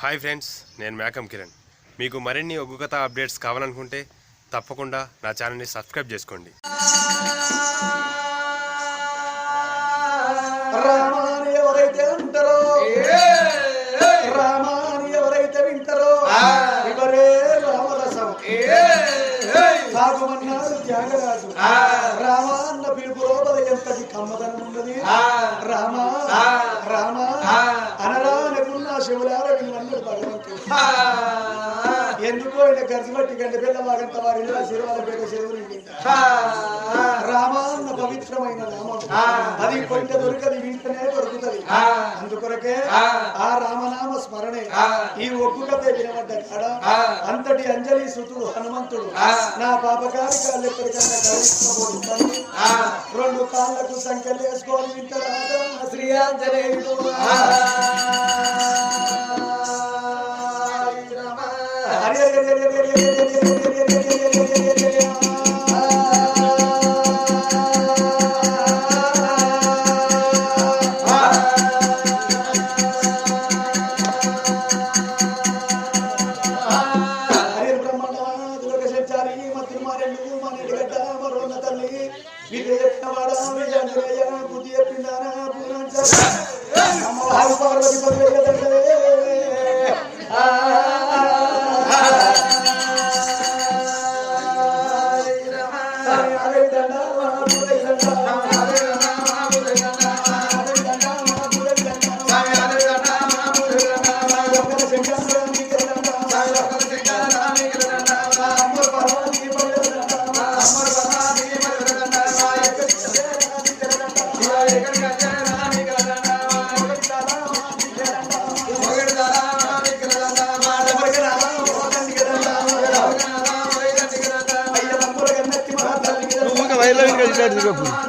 Hi friends నేను మేకం కిరణ్. మీకు మరిన్ని ఒగ్గు కథ అప్డేట్స్ కావాలనుకుంటే తప్పకుండా నా ఛానల్ని సబ్స్క్రైబ్ చేసుకోండి. రామాని ఎవరైతే అంటారో రామాని ఎవరైతే వింటారో ఎవరే రామరసం. తాగుమన్నాడు త్యాగరాజు. రామా అన్న పిలుపు లోపల ఎంతటి కమ్మదనం ఉన్నది. రామా రామా అనరానకున్న శివులార ఎందుకు ఆయన గర్జి బట్టి గంట పిల్ల వాగంత వారి శిరవాల పేట శివుని రామా అన్న పవిత్రమైన నామం. అది కొంత దొరకది వింటనే దొరుకుతది. అందుకొరకే ఆ. రామనామ స్మరణే. ఈ ఒగ్గు కథ వినబడ్డ కాడ అంతటి అంజలి సుతుడు హనుమంతుడు. నా పాపకారి కాళ్ళు ఎక్కడికన్నా కవించబోతుంది రెండు కాళ్ళకు సంఖ్యలు వేసుకొని వింటారా శ్రీ ఆంజనేయుడు. Música দিকে ঘুরি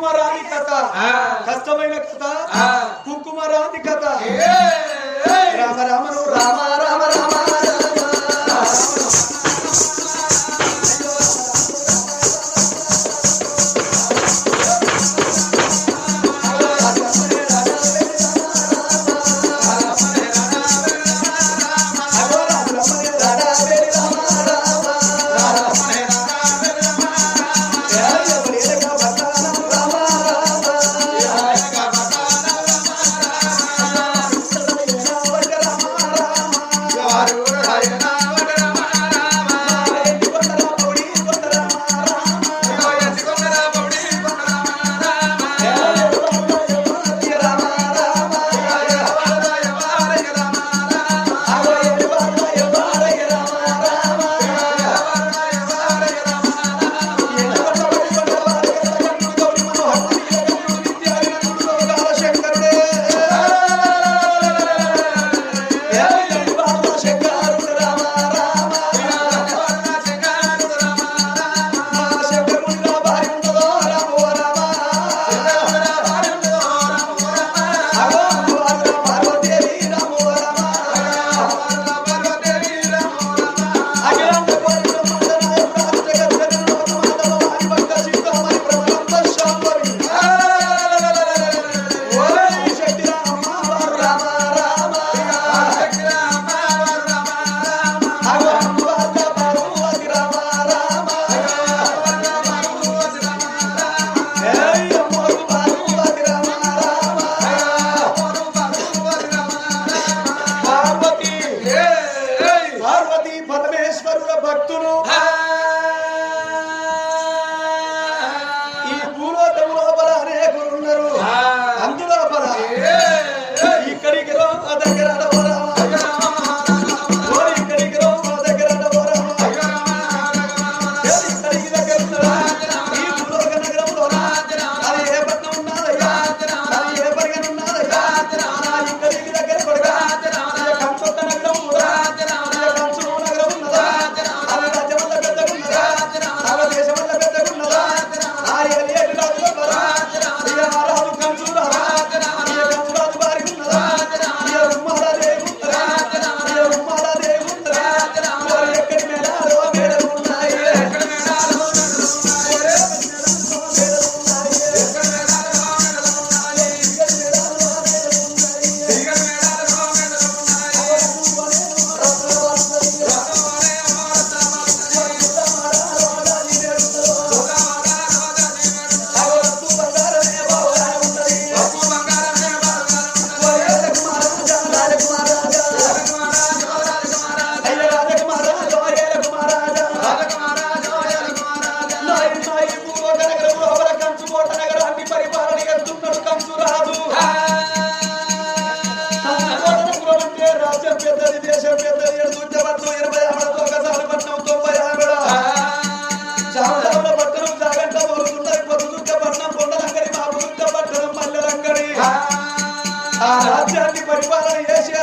కుంకుమ రాణి కథ కష్టమైన కథ. కుంకుమ రాణి కథ.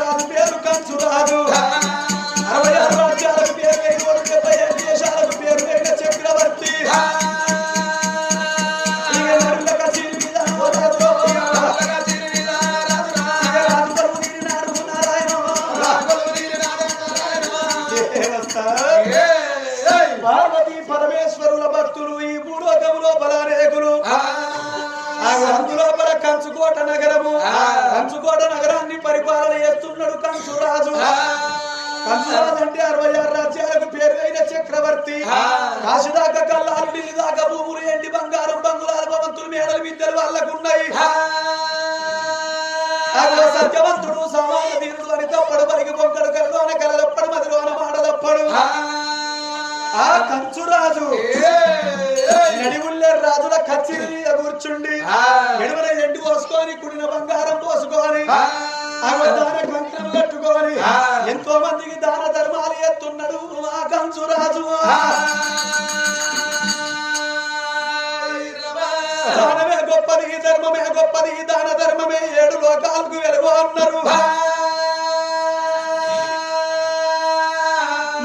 Carol, కాశీ దాకా కల్లాలు ఢిల్లీ దాకా భూములు ఎండి బంగారం బంగుళాలు భవంతులు మేడలు విద్యలు వాళ్ళకున్నాయి సత్యవంతుడు సమాన వీరుడు అని తప్పడు పలికి పొక్కడు కలలోన కలలప్పడు మదిలోన మాటలప్పడు ఆ కంచురాజు. నడివుల్లే రాజుల కచ్చిరి కూర్చుండి ఎడమన ఎండు పోసుకొని కుడిన బంగారం పోసుకొని దాన కంకణం కట్టుకొని ఎంతో మందికి దాన ఎత్తున్నాడు ఆ కంచురాజు దానమే గొప్పది ధర్మమే గొప్పది దాన ధర్మమే ఏడు లోకాలకు వెలుగు అన్నారు.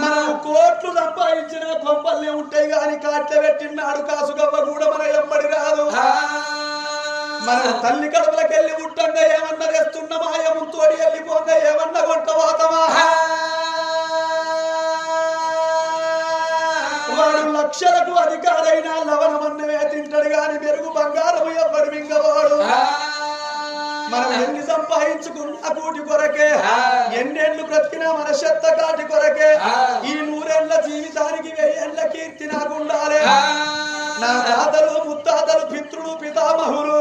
మనం కోట్లు సంపాదించిన కొంపల్ని ఉంటాయి గాని కాట్ల పెట్టినాడు కాసుగవ్వ కూడా మన ఎంబడి రాదు. మన తల్లి కడుపులకెళ్ళి పుట్టంగా ఏమన్నా తెస్తున్న మాయముతోడి వెళ్ళిపోగా ఏమన్నా కొంట పోతామా? వాడు లక్షలకు అధికారైన లవణమన్నమే తింటాడు గాని మెరుగు బంగారము ఎవ్వడు మింగవాడు మనం ఎన్ని సంపాదించుకున్న కూటి కొరకే. ఎన్నేళ్ళు బ్రతికినా మన చెత్త కాటి కొరకే. ఈ నూరేళ్ళ జీవితానికి వెయ్యేళ్ళ కీర్తి నాకు ఉండాలి. నా తాతలు ముత్తాతలు పితృలు పితామహులు.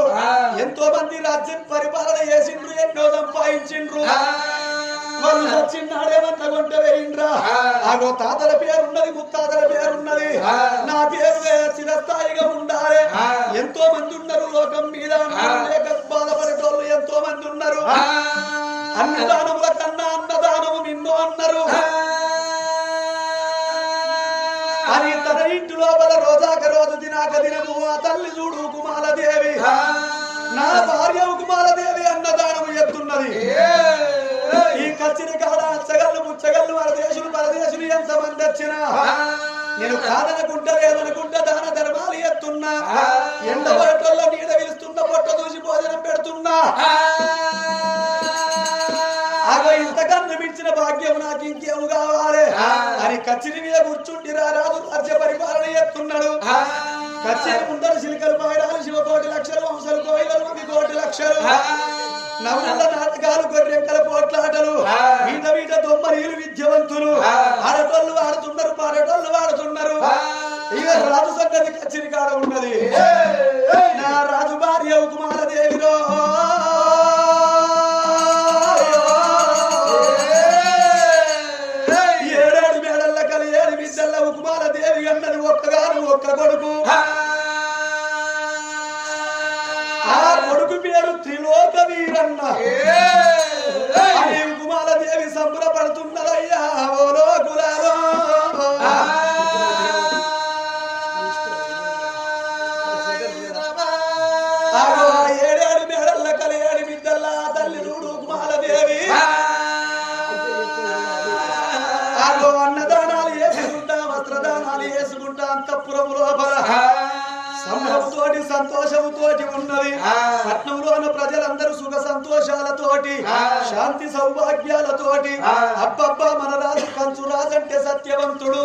ఎంతో మంది రాజ్యం పరిపాలన చేసిండ్రు ఎన్నో సంపాదించిండ్రు. వాళ్ళు వచ్చిన్నాడేమన్నా కొంట వేయిండ్రా. ఆగో తాతల పేరున్నది చిరస్థాయిగా ఉండాలి. ఎంతో మంది ఉన్నారు లోకం మీద. లేక బాధపడేటోళ్ళు ఎంతో మంది ఉన్నారు అన్నదానముల కన్నా అన్నదానము నిన్నో అన్నారు. అని తన ఇంటి లోపల రోజాక రోజు దినాక దినము ఆ తల్లి చూడు కుమారదేవి. నా భార్య కుమారదేవి అన్నదానము ఎత్తున్నది. ఈ కచ్చిన కాడ అచ్చగల్లు ముచ్చగల్లు పరదేశులు పరదేశులు ఎంత మంది వచ్చినా నేను కాదనుకుంటా లేదనుకుంటా దాన ధర్మాలు ఎత్తున్నా. ఎండ పడటల్లో నీడ పిలుస్తున్న పొట్ట దూసి భోజనం పెడుతున్నా. అగో ఇంతకన్నా మించిన భాగ్యం నాకు ఇంకేము కావాలి? అని కచ్చిరి మీద కూర్చుండి రాజు రాజ్య పరిపాలన ఎత్తున్నాడు. కచ్చేరి ముందర శిలికలు పాయడాలు శివ కోటి లక్షలు వంశలు కోయిలలు నవి కోటి లక్షలు. నవల నాటకాలు గొర్రెంకల పోట్లాటలు ఏడేడు మేడల్ల కలి ఏడు విద్యల్ల ఆ తల్లి చూడు కుమార దేవి ఆగో అన్నదానాలు వేసుకుంటా వస్త్రదానాలు వేసుకుంటా అంతఃపురం లోపల సంభవంతోటి సంతోషముతోటి ఉన్నది. పట్నంలోని ప్రజలందరూ సుఖ సంతోషాలతోటి శాంతి సౌభాగ్యాలతోటి అబ్బబ్బా మన రాజు కంచు రాజు అంటే సత్యవంతుడు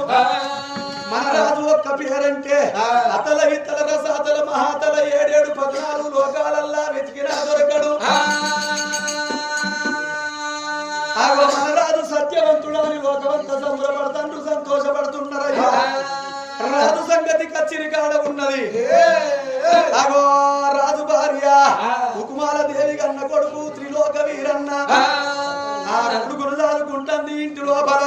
మన రాజు ఒక్క పేరంటే అతల ఇతల మహాతల ఏడేడు పద్నాలుగు లోకాలల్లా వెతికినా దొరకడు. ఆగో మహారాజు సత్యవంతుడు అని లోకమంతా సంబరపడుతుండ్రు సంతోషపడుతున్నారయ్యా రాజు సంగతి కచ్చిరి కాడ ఉన్నది. అగో రాజు భార్య ఉకుమాల దేవి కన్న కొడుకు త్రిలోక వీరన్న. ఆ. కొడుకును దాదుకుంటుంది ఇంటి లోపల.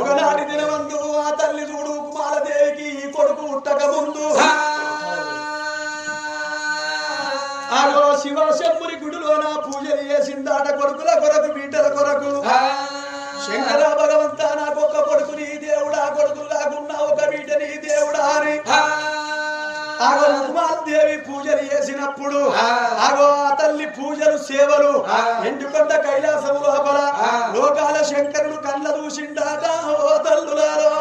ఒకనాటి దినవందు ఆ తల్లి చూడు ఉకుమాల దేవికి ఈ కొడుకు ఉట్టక ముందు. ఆగో శివ శంభుని గుడిలోన పూజలు చేసిందాట కొడుకుల కొరకు బీటల కొరకు. శంకర భగవంత నాకు ఒక కొడుకు నీ దేవుడా కొడుకులు కాకుండా ఒక బిడ్డ నీ దేవుడా అని. ఆగో ఉమాదేవి పూజలు చేసినప్పుడు ఆగో ఆ తల్లి పూజలు సేవలు. ఎండుకొండ కైలాసము లోపల లోకాల శంకరుడు కళ్ళ దూసిండాట ఓ తల్లులారో.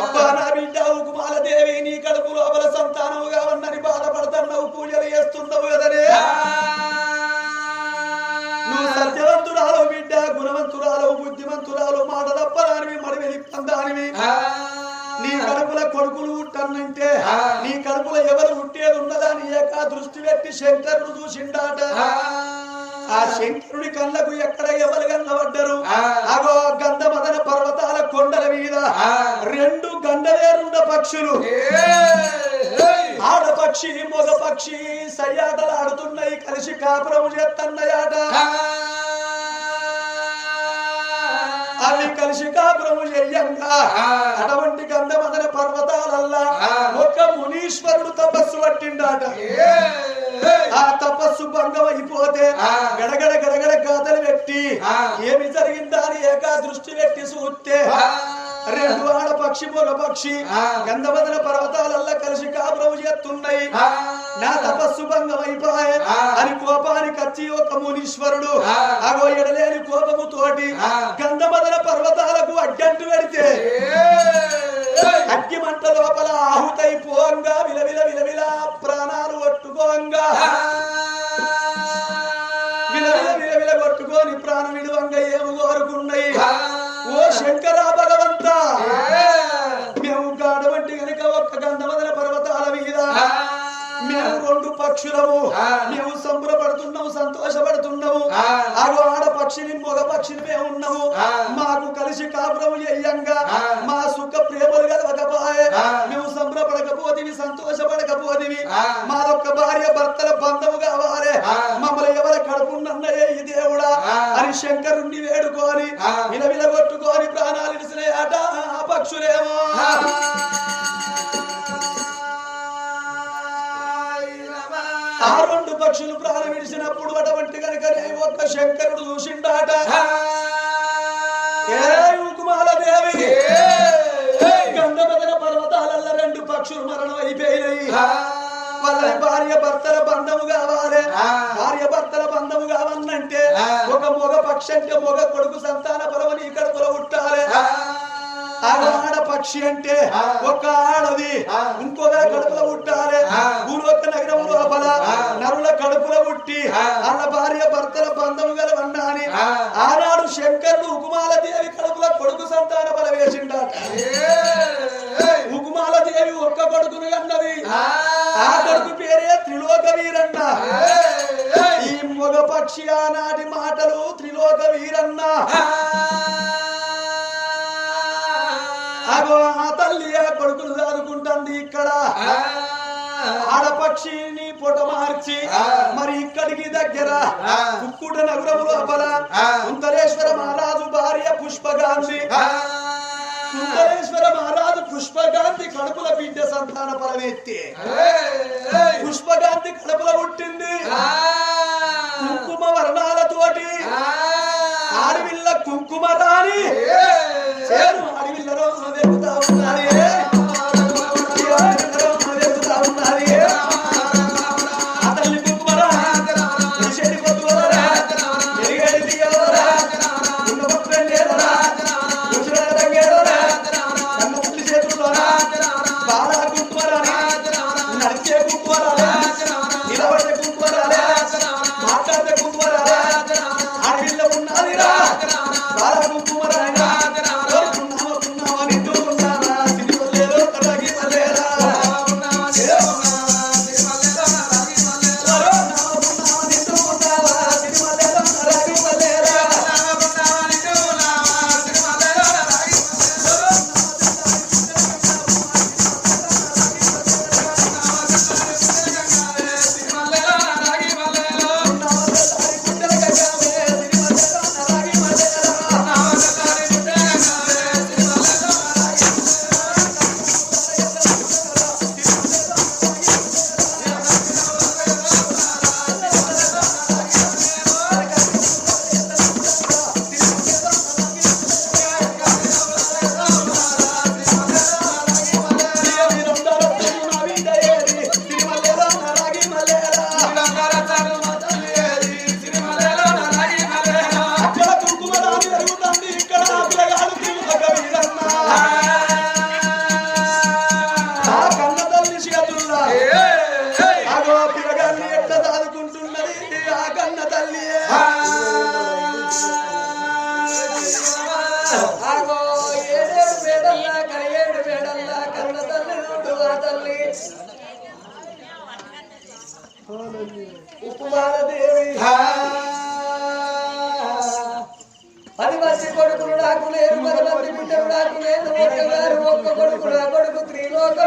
అబ్బా నా బిడ్డ కుమారదేవి నీ కడుపు లోపల సంతానముగా ఉన్నది బాధపడుతున్నావు పూజలు చేస్తున్నావు కదనే సత్యవంతురాలు బిడ్డ గుణవంతురాలు బుద్ధిమంతురాలు మాట తప్పదానివి మడివెలి పందానివి నీ కడుపుల కొడుకులు ఉట్టనంటే నీ కడుపుల ఎవరు ఉట్టేది ఉన్నదా నీ యొక్క దృష్టి పెట్టి శంకరుడు చూసిండాట. ఆ శంకరుడి కళ్ళకు ఎక్కడ ఎవరు కన్నబడ్డరు అగో గంధమదన పర్వతాల కొండల మీద రెండు గండలేరుండ పక్షులు. ఆడపక్షి మగ పక్షి సయ్యాటలు ఆడుతున్నాయి కలిసి కాపురం చేస్తున్నాయాట. అవి కలిసి కాపురం చెయ్యంగా అటువంటి గంధమదన పర్వతాలల్లా ఒక మునీశ్వరుడు తపస్సు పట్టిండాట. ఆ తపస్సు భంగం అయిపోతే గడగడ గడగడ గాథలు పెట్టి ఏమి జరిగిందా అని ఏకా దృష్టి పెట్టి చూస్తే రెండు ఆడ పక్షి మగ పక్షి గంధమదన పర్వతాలల్లా కలిసి కాపురం చేస్తున్నాయి. నా తపస్సు భంగం అయిపోయే అని కోపానికి వచ్చి ఒక మునీశ్వరుడు అగో ఎడలేని కోపము తోటి గంధమదన పర్వతాలకు అడ్డంటు పెడితే అగ్గి మంట లోపల ఆహుతైపోంగా విలవిల విలవిల ప్రాణాలు కొట్టుకోంగా విలవిల విలవిల కొట్టుకొని ప్రాణం విడువంగా ఏమి కోరుకున్నాయి. ఓ శంకర భగవంత. పక్షులము. మేము సంబరపడుతున్నాము సంతోషపడుతున్నాము అగో ఆడ పక్షిని మగ పక్షిని మేము ఉన్నాము మాకు కలిసి కాపురం చెయ్యంగా మా సుఖ ప్రేమలు కలవకపోయే. మేము సంబరపడకపోతివి సంతోషపడకపోతివి. మాదొక్క భార్య భర్తల బంధము కావాలి. మమ్మల్ని ఎవరి కడుపున్నయ్యే ఈ దేవుడా? అని శంకరుణ్ణి వేడుకొని విలవిల కొట్టుకొని ప్రాణాలు ఇడిసినాయట ఆ పక్షులేమో ఒక్క శంకరుడు చూసిండాట. ఏ ఉకుమాల దేవి? గంధమదన పర్వతాలల్ల రెండు పక్షులు మరణం అయిపోయినాయి. వాళ్ళ భార్య భర్తల బంధము కావాలి. భార్య భర్తల బంధము కావాలంటే ఒక మొగ పక్షి అంటే మొగ కొడుకు సంతాన బలవని ఇక్కడ పుట్టాలి. ఆడ పక్షి అంటే ఒక ఆడది ఇంకొక కడుపులో పుట్టాలి నగరం లోపల నరుల కడుపులో పుట్టి వాళ్ళ భార్య భర్తల బంధము గలవన్నా అని ఆనాడు శంకరుడు ఉకుమాల దేవి కడుపులో కొడుకు సంతాన బల వేసిండట. ఉకుమాల దేవి ఒక్క కొడుకును అన్నది. ఆ. కొడుకు పేరే త్రిలోక వీరన్న ఈ మగ పక్షి ఆనాటి మాటలు త్రిలోక వీరన్న అగో ఆ తల్లి ఆ కొడుకులు చదువుకుంటుంది ఇక్కడ. ఆడపక్షిని పొట మార్చి మరి ఇక్కడికి దగ్గర కుక్కుట నగరం లోపల కుంతలేశ్వర మహారాజు భార్య పుష్పగాంధి. కుంతలేశ్వర మహారాజు పుష్పగాంధి కడుపుల బిడ్డ సంతాన పరమెత్తి పుష్పగాంధి కడుపుల పుట్టింది. కుంకుమ వర్ణాలతోటి. ఆడవిల్ల కుంకుమ రాణి చేరు అడవిలలో వెతుకుతా ఉప్పుమాలదేవి పది మంది కొడుకులు నాకు లేరు పది మంది బిడ్డలు నాకు లేదు ఒక్కగారు ఒక్క కొడుకు నా కొడుకు త్రిలోక